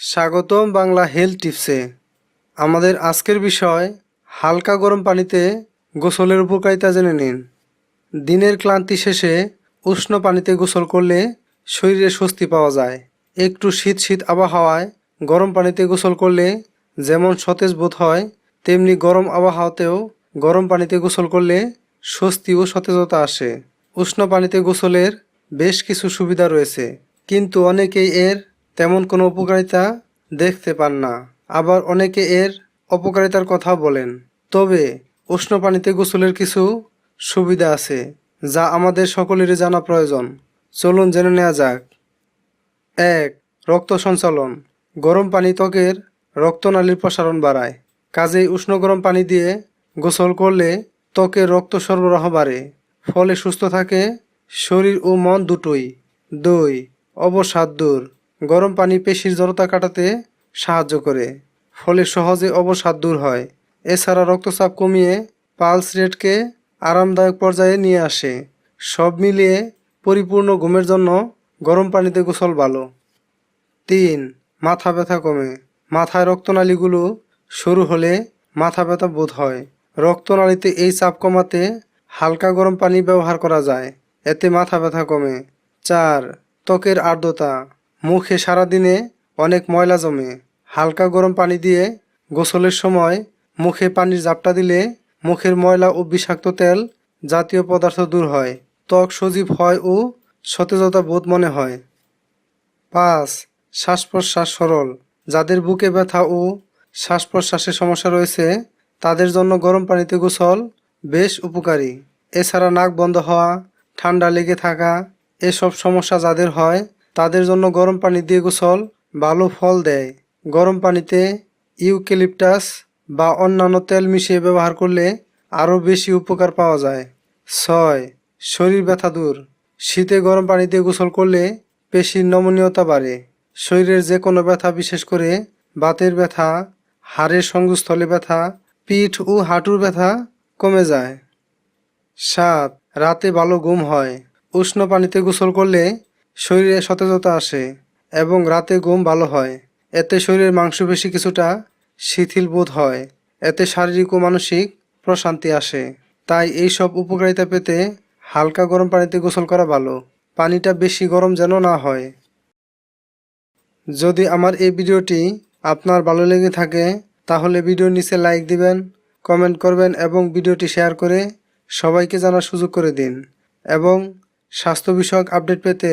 স্বাগতম বাংলা হেলথ টিপসে। আমাদের আজকের বিষয়, হালকা গরম পানিতে গোসলের উপকারিতা জেনে নিন। দিনের ক্লান্তি শেষে উষ্ণ পানিতে গোসল করলে শরীরে স্বস্তি পাওয়া যায়। একটু শীত শীত আবহাওয়ায় গরম পানিতে গোসল করলে যেমন সতেজ বোধ হয়, তেমনি গরম আবহাওয়াতেও গরম পানিতে গোসল করলে স্বস্তি ও সতেজতা আসে। উষ্ণ পানিতে গোসলের বেশ কিছু সুবিধা রয়েছে, কিন্তু অনেকেই এর তেমন কোনো উপকারিতা দেখতে পান না। আবার অনেকে এর অপকারিতার কথা বলেন। তবে উষ্ণ পানিতে গোসলের কিছু সুবিধা আছে, যা আমাদের সকলেরই জানা প্রয়োজন। চলুন জেনে নেওয়া যাক। এক, রক্ত সঞ্চালন। গরম পানি ত্বকের রক্তনালীর প্রসারণ বাড়ায়। কাজেই উষ্ণ গরম পানি দিয়ে গোসল করলে ত্বকের রক্ত সরবরাহ বাড়ে, ফলে সুস্থ থাকে শরীর ও মন দুটোই। দুই, অবসাদ দূর। গরম পানি পেশির জড়তা কাটাতে সাহায্য করে, ফলে সহজে অবসাদ দূর হয়। এছাড়া রক্তচাপ কমিয়ে পালস রেটকে আরামদায়ক পর্যায়ে নিয়ে আসে। সব মিলিয়ে পরিপূর্ণ ঘুমের জন্য গরম পানিতে গোসল ভালো। তিন, মাথা ব্যথা কমে। মাথায় রক্তনালীগুলো সরু হলে মাথা ব্যথা বোধ হয়। রক্তনালীতে এই চাপ কমাতে হালকা গরম পানি ব্যবহার করা যায়। এতে মাথা ব্যথা কমে। চার, ত্বকের আর্দ্রতা। মুখে সারাদিনে অনেক ময়লা জমে। হালকা গরম পানি দিয়ে গোসলের সময় মুখে পানির জাপটা দিলে মুখের ময়লা ও বিষাক্ত তেল জাতীয় পদার্থ দূর হয়, ত্বক সজীব হয় ও সতেজতা বোধ মনে হয়। পাঁচ শ্বাস প্রশ্বাস সরল। যাদের বুকে ব্যথা ও শ্বাস প্রশ্বাসের সমস্যা রয়েছে, তাদের জন্য গরম পানিতে গোসল বেশ উপকারী। এছাড়া নাক বন্ধ হওয়া, ঠান্ডা লেগে থাকা, এসব সমস্যা যাদের হয় তাদের জন্য গরম পানি দিয়ে গোসল, ভালো ফল দেয়। গরম পানিতে ইউক্যালিপটাস বা অন্যান্য তেল মিশিয়ে ব্যবহার করলে আরও বেশি উপকার পাওয়া যায়। ছয়, শরীর ব্যথা দূর। শীতে গরম পানি দিয়ে গোসল করলে পেশির নমনীয়তা বাড়ে। শরীরের যে কোনো ব্যথা, বিশেষ করে বাতের ব্যথা, হাড়ের সঙ্গস্থলে ব্যথা, পিঠ ও হাঁটুর ব্যথা কমে যায়। সাত, রাতে ভালো ঘুম হয়। উষ্ণ পানিতে গোসল করলে শরীরে সতেজতা আসে এবং রাতে ঘুম ভালো হয়। এতে শরীরের মাংসপেশি কিছুটা শিথিল বোধ হয়। এতে শারীরিক ও মানসিক প্রশান্তি আসে। তাই এই সব উপকারিতা পেতে হালকা গরম পানিতে গোসল করা ভালো। পানিটা বেশি গরম যেন না হয়। যদি আমার এই ভিডিওটি আপনার ভালো লেগে থাকে, তাহলে ভিডিওর নিচে লাইক দিবেন কমেন্ট করবেন এবং ভিডিওটি শেয়ার করে সবাইকে জানার সুযোগ করে দিন। এবং স্বাস্থ্য বিষয়ক আপডেট পেতে